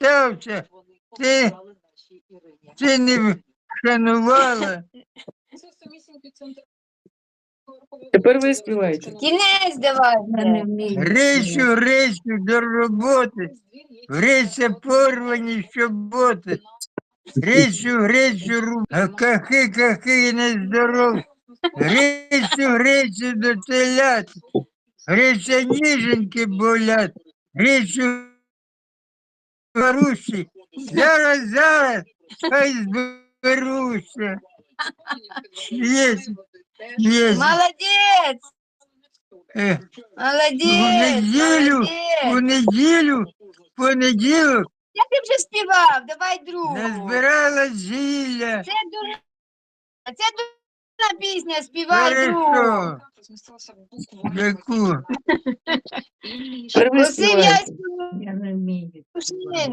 стався, ти, ти не вшанувала. Тепер ви співаєте. Кінець давай. Я не вмію. Грицю, грицю до роботи, гриця порвані щоботи. Грицю, грицю, ру, а кахи, кахи нездоров. Грицю, грицю до телят, гриця ніженьки болять, грицю Марусі, зараз, зараз, хай зберуся. Є, є. Молодець. Е, Молодець. У неділю, молодець. у неділю, в понеділок Я ти вже співав, давай другу. назбирала зілля. Це дуже. Це дуже пісня, співай другу. Хорошо. Яку? Просив я Я не вмію. співати.